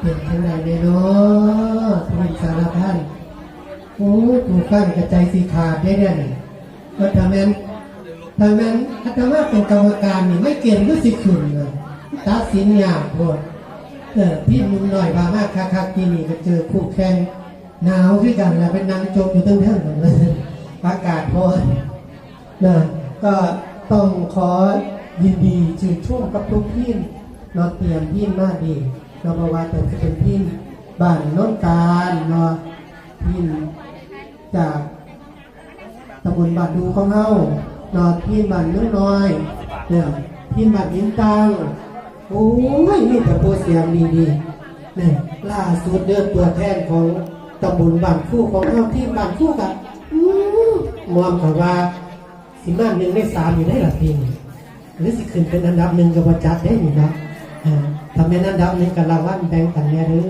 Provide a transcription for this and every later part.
เป็นจังไดเลยเนาะทุกสารพันโอ้ยถูกฟังกระใจสีขาดได้เนี่ยก็ทำแม่นทำแม่นอาตมาเป็นกรรมการนี่ไม่เก่งก็สิขึ้นเลยตัดสินยากโพดเออพี่มึงหน่อยบามากคักคักที่นี่ก็เจอคู่แข่งหนาวด้วยกันแล้วเป็นนางโจมอยู่ตั้งเท่านั้นเลยอากาศพอนะก็ต้องขอ ยินดีชื่นชมกับทุกพี่เนอเตรียมพี่มากดีเราบอกว่าแต่จะเป็นพินบ้านโน้นการเนาะพินจากตำบลบานดูของเฮาเนาะพินบ้านน้อยน้อยเนี่ยพินบ้านยินตังโอ้ยนี่แต่ตัวเสียงดีๆเนี่ยล่าสุดเดือนตัวแทนของตำบลบ้านคู่ของเฮาที่บ้านคู่กับอื้อมอมกับว่าสิมาหนึ่งในสามอยู่ได้ละพิน หรือสิขึ้นเป็นอันดับหนึ่งกับว่าจัดได้นี่เนาะทำให้นั่นดับนี้กับรางวัลแบ่งกันแน่เด้อ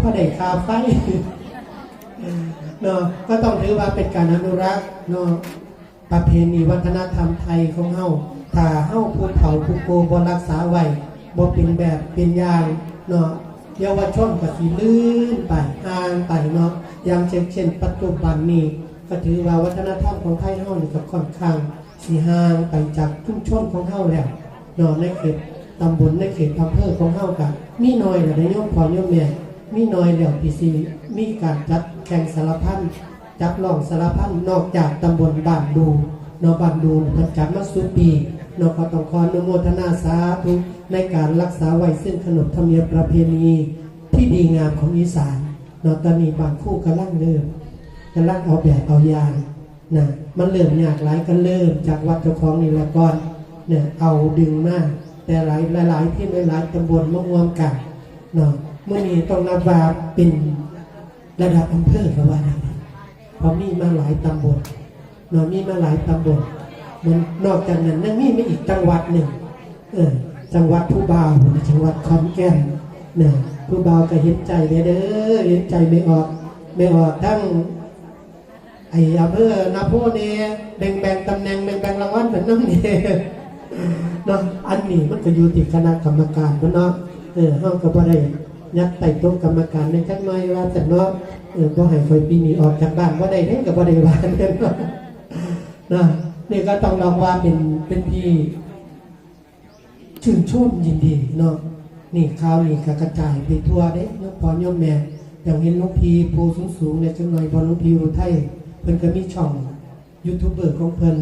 พ่อได้คาไฟเนาะก็ต้องถือว่าเป็นการอนุรักษ์เนาะประเพณีวัฒนธรรมไทยของเฮาถ้าเฮาผู้เฒ่าผู้โกบ่รักษาไว้บ่เป็นแบบเป็นอย่างเนาะเยาวชนก็สิลื่นไปห่างไปเนาะอย่างเช่นเช่น ปัจจุบันนี้ก็ถือว่าวัฒนธรรมของไทยเฮานี่ก็ค่อนข้าง สิห่างไปจากชุมชนของเฮาแล้วนาะในเขตตำบลในเขตอำเภอของเฮากันมีน้อยแหละในโยมพ่อโยมแม่มีน้อยแล้วที่สิมีการจัดแข่งสารพันจับลองสารพันนอกจากตำบลบ้านดูนาะบ้านดูเพิ่นจัดมาสุปีนาะก็ต้องขออนุโมทนาสาธุในการรักษาไว้ซึ่งขนบธรรมเนียมประเพณีที่ดีงามของอีสานนาะตอนนี้บางคู่กำลังเริ่มกำลังเอาแบบเอาอย่าง นะมันเริ่มยากหลายกันเริ่มจากวัดเจ้าของนี่แหละก่อนเนี่ยเอาดึงมาก แต่หลายหลายที่หลายตำบลมะม่วงกันเนาะเมื่อนี้ต้องนับว่าเป็นระดับอำเภอก็ว่าได้เพราะมีมาหลายตำบลเนาะมีมาหลายตำบลมันนอกจากนั้นยังมีมาอีกจังหวัดหนึ่งเออจังหวัดผู้บ่าวจังหวัดขอนแก่นเนี่ยผู้บ่าวก็เห็นใจเด้อเด้อเห็นใจไม่ออกไม่ออกทั้ง ไอ้อำเภอนาโพเนี่ยแบ่งแบ่งตำแหน่งแบ่งแบ่งรางวัลเป็นน้ำเนี่ยเนาะอันนี้มันก็อยู่ที่คณะกรรมการเนาะเออเฮาก็บ่ได้ยัดไต่โต๊ะกรรมการในจักหน่อยว่าแต่เนาะเออบ่ให้คอยปีนี้ออกจากบ้านบ่าได้เด้ก็บ่ได้ว่าเด้อเนาะนะนี่ก็ต้องลองว่าเป็นเป็นที่ชื่นชมยินดีเนาะนี่ข่าวนี่กระจายไปทั่วเด้ยกพรยกแม่อย่างเห็นลูกพีโพสูงสูงๆเนี่ยจังหน่อยบอลลูกพีอุทัย เพิ่นก็มีช่องยูทูบเบอร์ของเพิ่น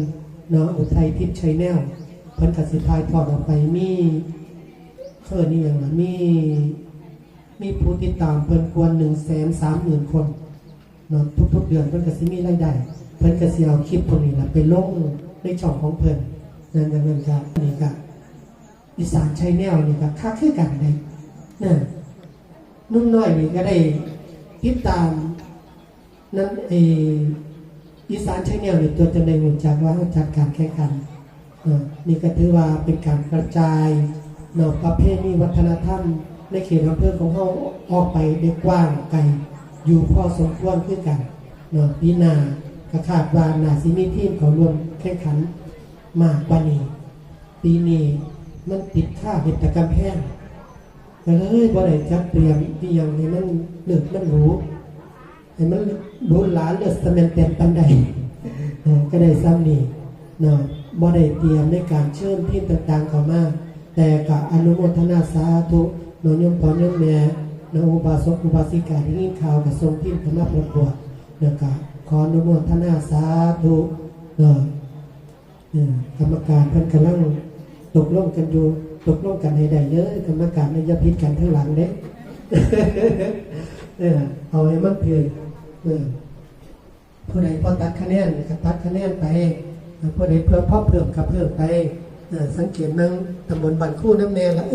เนาะอุทัยทิพย์ชัยแนลเพิ่นก็สิทายทอดออกไปมีเพิ่นนี่อย่างละมีมีผู้ติดตามเพิ่นควรหนึ่งแสนสามหมื่นคนเนาะทุกๆเดือนเพิ่นก็สิมีรายได้เพิ่นก็สิเอาคลิปพวกนี้ละไปลงในช่องของเพิ่นนั่นนั่นนั่นครับนี่ก็อีสานชัยแนวนี่ก็คักคือกันได้นะนุ่มน้อยนี่ก็ได้ติดตามนั่นเอ อีสานชัยแนวนี่ตัวจะได้รู้จักว่าเขาจัดการแข่งขันนี่ก็ถือว่าเป็นการกระจายเนาะประเพณีวัฒนธรรม ในเขตอำเภอของเขาออกไปได้กว้างไกลอยู่พอสมควรขึ้นกันเนาะปีหน้าก็คาดว่านาซิมีทีมเขารวมแข่งขันมากกว่านี้ปีนี้มันติดค่าเห็ดตะกำแพงก็เลยบ่ได้จัดเตรียมที่ยังให้มันเลือกมันรู้ ให้มันหรูหรานเลือกสแมนเต็มปันใดเออก็ได้ซ้ำนี่เนาะบ่ได้เตรียมในการเชิญทีมต่างๆเข้ามาแต่ก็อนุโมทนาสาธุโนยมพรยมแม่นอุบาสกอุบาสิกาที่ยินข่าวกับทรงทีมคณะประกวดนะครับขออนุโมทนาสาธุเนาะกรรมการเพิ่นกำลังตกลงกันอยู่ตกลงกันให้ได้เยอะกรรมการไม่อย่าพิดกันทั้งหลังเด้เออเอาให้มันเพียงเออ ผู้ใดพอตัดคะแนนก็ตัดคะแนนไปผู้ใดเพิ่มพอเพิ่มก็เพิ่มไปสังเกตนั่งตำบลบันคู่น้ำแนงละ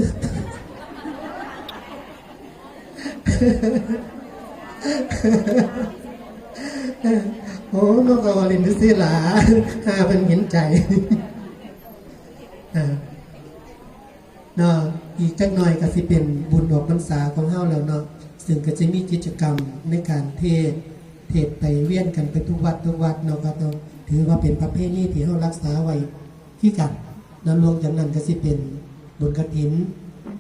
โอ้นกกวาลินทศิลาหาเป็นเห็นใจเนาะอีกจักหน่อยก็สิเป็นบุญออกพรรษาของเฮาแล้วเนาะซึ่งก็จะมีกิจกรรมในการเทศ เทศไปเวียนกันไปทุกวัดทุกวัดเนาะก็ต้องถือว่าเป็นประเพณีที่เฮารักษาไว้ที่กันแล้วรวมจากนั้นก็สิเป็นบุญกฐิน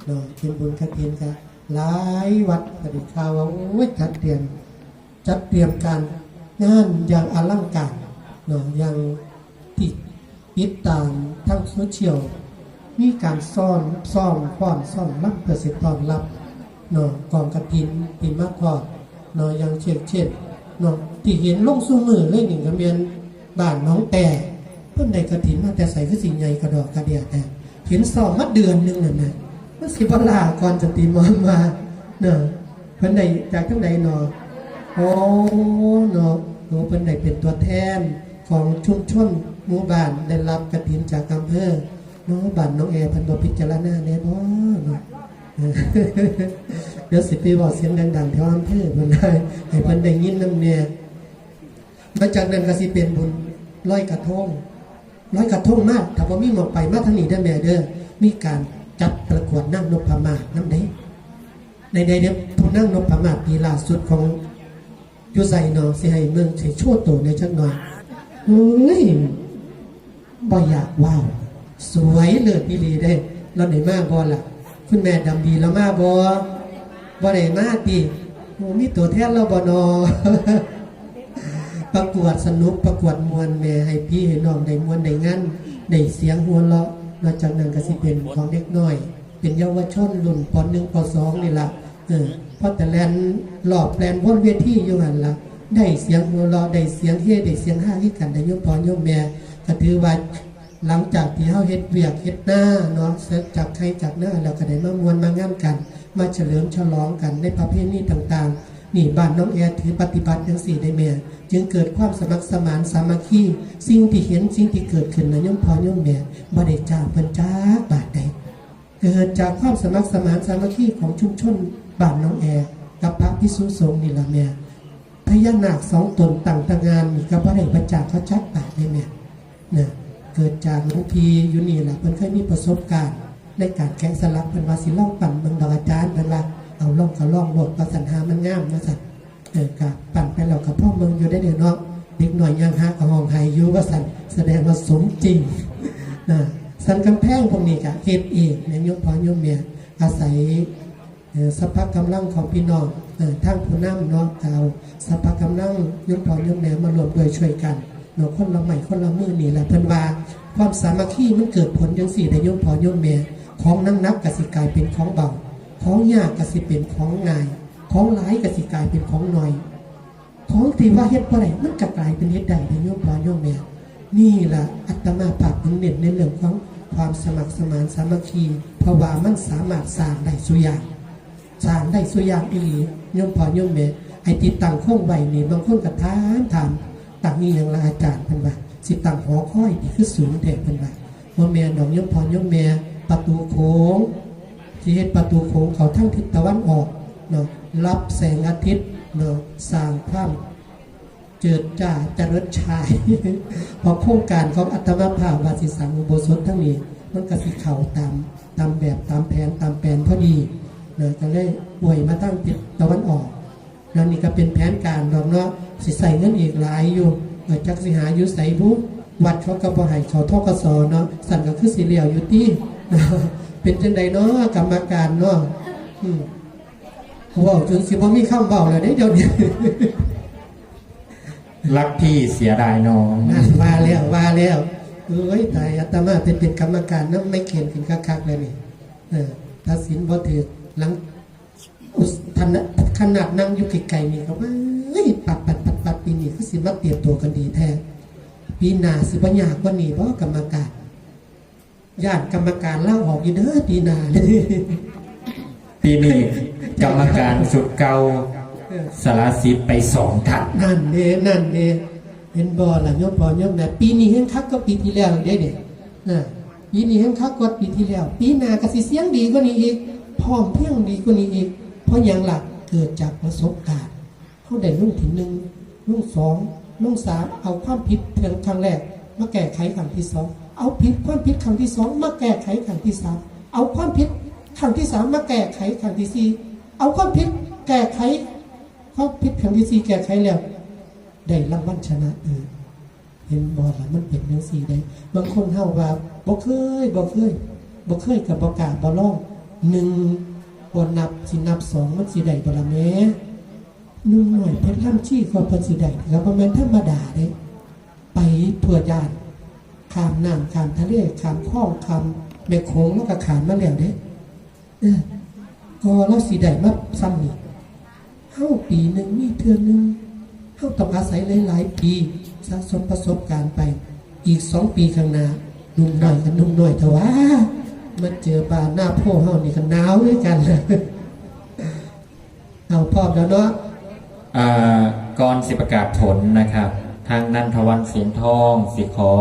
เนาะเป็นบุญกฐินก็หลายวัดปฏิข่าวว่าโอ้ยจัดเตรียมจัดเตรียมการงานอย่างอลังการเนาะอย่างที่ติดตามทั้งโซเชียลมีการซ่อนซ่อมป้อนซ่อมรับเพื่อสิตอนรับเนาะกองกฐินปีมากทอดเนาะอย่างเช่นเช่น เนาะที่เห็นลงสู้มือเลยหนึ่งกระเบียนบ้านน้องแต่เพิ่นได้กระถินมาแต่ใส่คือสิ่งใหญ่กระดอกกระเดียแต่เห็นสอบมาเดือนหนึงนั่นน่ะมันสิบลาก่อนจะตีมอนมาเนาะเพิ่นได้จากทั้งใดเนาะโอ้เนาะโอ้เพิ่นได้เป็นตัวแทนของชุมชนหมู่บ้านได้รับกระถินจากอำเภอเนาะบ้านน้องแอร์พิ่นบพิจารณาแน่บ่เนาะ เดี๋ยวสิไปบอกเสียงดังๆแถวอำเภอเพิ่นได้ให้เพิ่นได้ยินนำแน่มาจากนั้นก็สิเป็นบุญลอยกระทงร้อยกระทงมากถ้าว่ามีหมอกไปมาทางนี้ได้แม่เด้อมีการจัดประกวดนั่งนพมาศน้ำเด้ในในเด้อผู้นั่งนพมาศปีล่าสุดของยูไซนอสิให้เมืองใช้โชว์ตัวในอยจักหน่อยเฮ้ยบ่อยากว้าว สวยเลิศอีหลีเด้เราได้มากบ่ล่ะ คุณแม่ดำดีแล้วมาบ่ บ่ได้มาติโอ้มีตัวแทนเราบ่นอประกวดสนุกประกวดมวลแม่ให้พี่ให้น้องได้มวลได้งั้นได้เสียงหัวเราะนอกจากนั้นก็สิเป็นของเด็กน้อย เป็นเยาวชนรุ่นปหนึ่งปสองนี่ล่ะเออพราะแต่แลนหลอบแลนวนเวทีอยู่หันล่ะได้เสียงหัวเราะได้เสียงเฮ่ได้เสียงห้าที่กันได้ยมพรยมแม่ก็ถือว่าหลังจากที่เฮาเฮ็ดเวียกเฮ็ดหน้าเนาะเสร็จจากใครจากหน้าแล้วก็ได้มามวลมางามกัน มาเฉลิมฉลองกันในประเพณีต่างๆ นี่บ้านน้องแอร์ถือปฏิบัติอย่างสี่ได้แม่ จึงเกิดความสมัครสมานสามัคคีสิ่งที่เห็นสิ่งที่เกิดขึ้นนะย่อมพอย่อมแม่บ่ได้จากเพิ่นจาบาดใดเกิดจากความสมัครสมานสามัคคีของชุมชนบ้านน้องแอร์กับพระพิสุสงฆ์นี่ละแม่พญานาคสองตนต่างทางงานนี่ก็บ่ได้ประจักษ์เขาชัดบาดได้แม่เนี่ยเกิดจากหลวงพีอยู่นี่ล่ะเพิ่นเคยมีประสบการณ์ ในการแกะสลักเพิ่นว่าสิล่องปั่นเบิ่งดอกอาจารย์เพิ่นว่าเอาล่องก็ล่องโลดประสันหามันงามนะสั่นเออกะปั่นไปแล้วกับพ่อเมืองอยู่ได้เดี๋ยวเนาะเด็กหน่อยยังหากับห้องไฮยู่ว่าสันแสดงว่าสมจริงนะสันกำแพงพวกนี้กะเฮ็ดเองในยมพอยมเมียอาศัยสภาพกำลังของพี่น้องทั้งผู้นำเนาะกเอาสภาพกำลังยมพอยมแม่มารวมโดยช่วยกันเนาะคนละใหม่คนละมือนี่แหละเพิ่นว่าความสามัคคีมันเกิดผลจังสี่ในยมพอยมแม่ ของนักนักกสิกายเป็นของเบา ของยากกสิเป็นของง่าย ของหลายกสิกายเป็นของน้อย ของที่ว่าเฮ็ดบ่ได้มันจะกลายเป็นเฮ็ดได้ในโยมพ่อโยมแม่นี่แหละอัตมาภาพถึงเน้นในเรื่องของความสมัครสมานสามัคคีเพราะว่ามันสามารถสร้างได้สุยางสร้างได้สุยางอีหลีโยมพ่อโยมแม่ไอติดตั้งโค้งไว้นี่บางคนก็ถามถามตั้งนี่อย่างละอาจารย์เพิ่นว่าสิตั้งหอคอยนี่คือสูงแท้เพิ่นว่าว่าแม่น้องโยมพ่อโยมแม่ ประตูโค้งที่เฮ็ดประตูโค้งเขาทั้งทิศตะวันออกเนาะรับแสงอาทิตย์เนาะสร้างความเจิดจ้าจริญชายพอโครงการของอัตมาภาพวาสิสังอุโบสถทั้งนี้มันก็สิเข้าตามตามแบบตามแผนตามแผนพอดีเนาะก็เลยอวยมาตั้งทิศตะวันออกแล้วนี่ก็เป็นแผนการดอกเนาะสิใส่เงินอีกหลายอยู่เออจักสิหาอยู่ใส่บุวัดเขาก็บ่ให้เขาทอกสเนาะสั่นก็คือสิเหลียวอยู่ที่ เป็นจังใดเนาะกรรมการเนาะอืมเว้าจนสิบ่มีคำเว้าแล้วเด้เดี๋ยวนี้รักพี่เสียดายน้องนั่นว่าแล้วว่าแล้วเอ้ยตายอาตมาเป็นเป็นกรรมการนำไม่เขียนขึ้นคักๆเลยนี่เออตัดสินบ่ถือหลังอุสทันขนาดนั่งอยู่ไกลๆนี่ก็ว่าเอ้ยปัดปัดปัดปัดปีนี้คือสิมาเตรียมตัวกันดีแท้ปีหน้าสิบ่ยากกว่านี้บ่กรรมการ ญาติกรรมการเล่าออกอยู่เด้อปีหน้าเลยปีนี้กรรมการสุดเก่าสารสิทธิ์ไปสองถัดนั่นเด้นั่นเด้เห็นบอล่ะยมพอยมแม่ปีนี้เห็นคักก็ปีที่แล้วเด้เนี่ยนะปีนี้เห็นคักกว่าปีที่แล้ว ปีหน้าก็สิเสียงดีกว่านี้อีกพร้อมเพรียงดีกว่านี้อีก เพราะอย่างหลักเกิดจากประสบการณ์เขาได้ลุ่งที่หนึ่งลุ่งสองลุ่งสามเอาความผิดเพียงครั้งแรกมาแก้ไขครั้งที่สอง เอาผิดความผิดครั้งที่สองมาแก้ไขครั้งที่สามเอาความผิดครั้งที่สามมาแก้ไขครั้งที่สี่เอาความผิดแก้ไขเขาพิษครั้งที่สี่แก้ไขแล้วได้รางวัลชนะเออเห็นบอลละมันเป็นเรื่องสี่ได้ บางคนเฮาว่าไปบ่เคยบ่เคยบ่เคยกับบ่กล้าบ่ลองหนึ่งบ่นับสินับสองมันสิได้บ่ล่ะแม่นุ่มหน่อยเพชรล่ำชี้ก็เพิ่นสิได้ครับบ่แม่นธรรมดาเด้ไปเพื่อญาติ ขามน้ำขามทะเลขามคลองขามแม่โขงแล้วก็ขามมาแล้วเด้เออก็เราสิได้มาซ้ำนี่เฮาปีหนึ่งมีเทื่อหนึ่งเฮาต้องอาศัยหลาย ๆ ปีสะสมประสบการณ์ไป อีกสองปีข้างหน้านุ่มหน่อยกับหนุ่มหน่อยเถอะว่ามาเจอป่าหน้าพ่อเฮานี่กันหนาวด้วยกันเอาพร้อมแล้วเนาะอ่าก่อนสิประกาศผลนะครับ ทางนันทวันเสียงทองสิขอ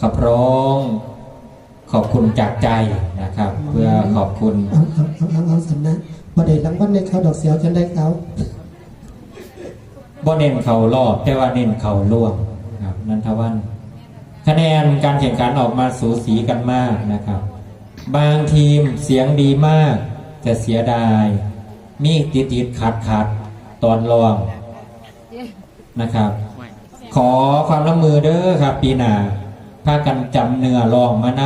ขอบร้องขอบคุณจากใจนะครับ เพื่อขอบคุณเอาเอาเอาเอาเอาสำนักบ่ได้รางวัลในเขาดอกเสียวจนได้เขาบ่เน้นเขารอบแต่ว่าเน้นเขาล่วงครับนันทวัน คะแนนการแข่งขันออกมาสูสีกันมากนะครับ บางทีมเสียงดีมาก แต่เสียดาย มีติดติดขัดขัดตอนรองนะครับ ขอความร่วมมือเด้อครับ ปีหน้าากันจำเนื้อรองมาน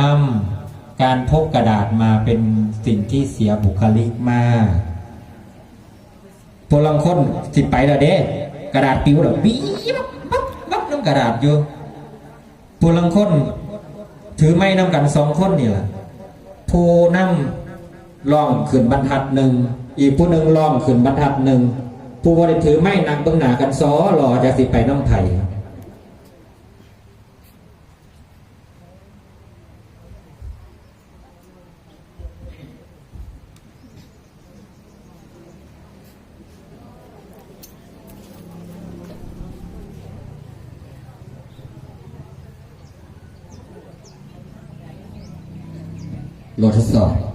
ำการพกกระดาษมาเป็นสิ่งที่เสียบุคลิกมากพวลังคนสิไปแล้วเด้ กระดาษปิวแล้วบีบบับบับน้ำกระดาษอยู่พวลังคนถือไม้นำกันสองคนนี่แหละผู้นั่งล่องขึ้นบรรทัดหนึ่งอีกผู้หนึ่งล่องขึ้นบรรทัดหนึ่งผู้บริถือไม้นักเบื้องหนากันซ้อรอจะสิไปน้ำไผ่ครับ โหลดทดสอบ